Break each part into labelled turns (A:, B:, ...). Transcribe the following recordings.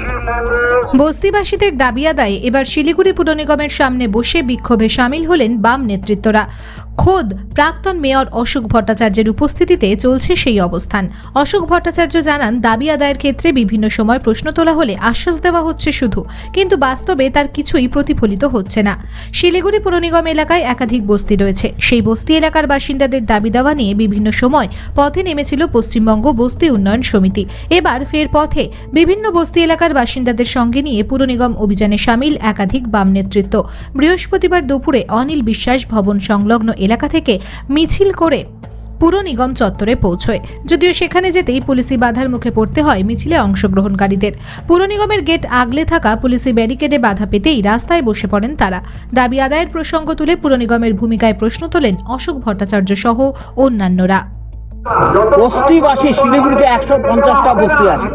A: you. বস্তিবাসীদের দাবি আদায়ে এবার শিলিগুড়ি পুর নিগমের সামনে বসে বিক্ষোভে সামিল হলেন বাম নেতৃত্বরা। খোদ প্রাক্তন মেয়র অশোক ভট্টাচার্যের উপস্থিতিতে চলছে সেই অবস্থান। অশোক ভট্টাচার্য জানান, দাবি আদায়ের ক্ষেত্রে বিভিন্ন সময় প্রশ্ন তোলা হলে আশ্বাস দেওয়া হচ্ছে শুধু, কিন্তু বাস্তবে তার কিছুই প্রতিফলিত হচ্ছে না। শিলিগুড়ি পুর নিগম এলাকায় একাধিক বস্তি রয়েছে। সেই বস্তি এলাকার বাসিন্দাদের দাবি দাওয়া নিয়ে বিভিন্ন সময় পথে নেমেছিল পশ্চিমবঙ্গ বস্তি উন্নয়ন সমিতি। এবার ফের পথে বিভিন্ন বস্তি এলাকার বাসিন্দাদের সঙ্গে নিয়ে পুর নিগম অভিযানে সামিল একাধিক বাম নেতৃত্ব। বৃহস্পতিবার দুপুরে অনিল বিশ্বাস ভবন সংলগ্ন এলাকা থেকে মিছিল করে পুর নিগম চত্বরে পৌঁছয়। যদিও সেখানে যেতেই পুলিশি বাধার মুখে পড়তে হয় মিছিলে অংশগ্রহণকারীদের। পুর নিগমের গেট আগলে থাকা পুলিশি ব্যারিকেডে বাধা পেতেই রাস্তায় বসে পড়েন তারা। দাবি আদায়ের প্রসঙ্গ তুলে পুর নিগমের ভূমিকায় প্রশ্ন তোলেন অশোক ভট্টাচার্য সহ অন্যান্যরা।
B: বস্তিবাসী শিলিগুড়িতে একশো পঞ্চাশটা বস্তি আছে।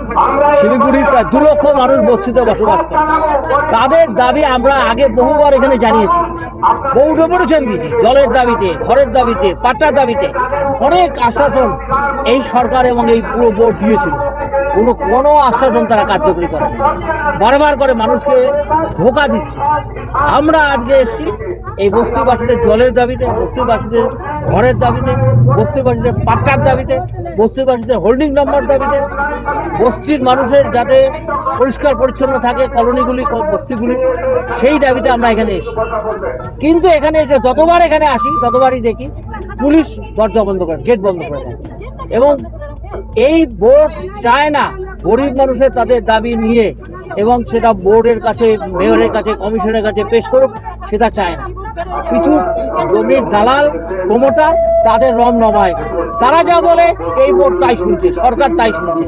B: শিলিগুড়ির প্রায় দু লক্ষ মানুষ বস্তিতে বসবাস করে। তাদের দাবি আমরা আগে বহুবার এখানে জানিয়েছি। বহু ডেপুটেশন দিয়েছি, জলের দাবিতে, ঘরের দাবিতে পাট্টার দাবিতে। অনেক আশ্বাসন এই সরকার এবং এই পুরো বোর্ড দিয়েছিল। কোনো কোনো আশ্বাসন তারা কার্যকরী করে বারবার করে মানুষকে ধোকা দিচ্ছে। আমরা আজকে এসেছি এই বস্তিবাসীদের জলের দাবিতে, বস্তিবাসীদের ঘরের দাবিতে, বস্তিবাসীদের পাট্টার দাবিতে, বস্তিবাসীদের হোল্ডিং নাম্বার দাবিতে, বস্তির মানুষের যাতে পরিষ্কার পরিচ্ছন্ন থাকে কলোনিগুলি, বস্তিগুলি, সেই দাবিতে আমরা এখানে এসি কিন্তু এখানে এসে যতবার এখানে আসি, ততবারই দেখি পুলিশ দরজা বন্ধ করে গেট বন্ধ করে দেয়। এবং এই বোর্ড চায় না গরিব মানুষের তাদের দাবি নিয়ে, এবং সেটা বোর্ডের কাছে, মেয়রের কাছে, কমিশনের কাছে পেশ করুক, সেটা চায় না। কিছু জমির দালাল, প্রমোটার, তাদের রম নমায় তারা যা বলে, এই বোর্ড তাই শুনছে, সরকার তাই শুনছে।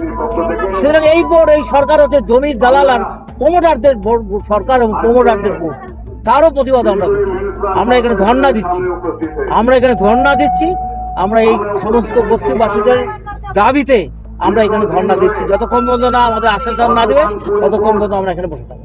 B: সুতরাং এই বোর্ড, এই সরকার হচ্ছে জমির দালাল আর প্রমোটারদের সরকার এবং প্রমোটারদের বোর্ড। তারও প্রতিবাদ আমরা করছি। আমরা এখানে ধর্ণা দিচ্ছি। আমরা এখানে ধর্ণা দিচ্ছি। আমরা এই সমস্ত বস্তিবাসীদের দাবিতে আমরা এখানে ধর্ণা দিচ্ছি। যতক্ষণ পর্যন্ত না আমাদের আশ্বাস না দেবে, ততক্ষণ পর্যন্ত আমরা এখানে বসে থাকব।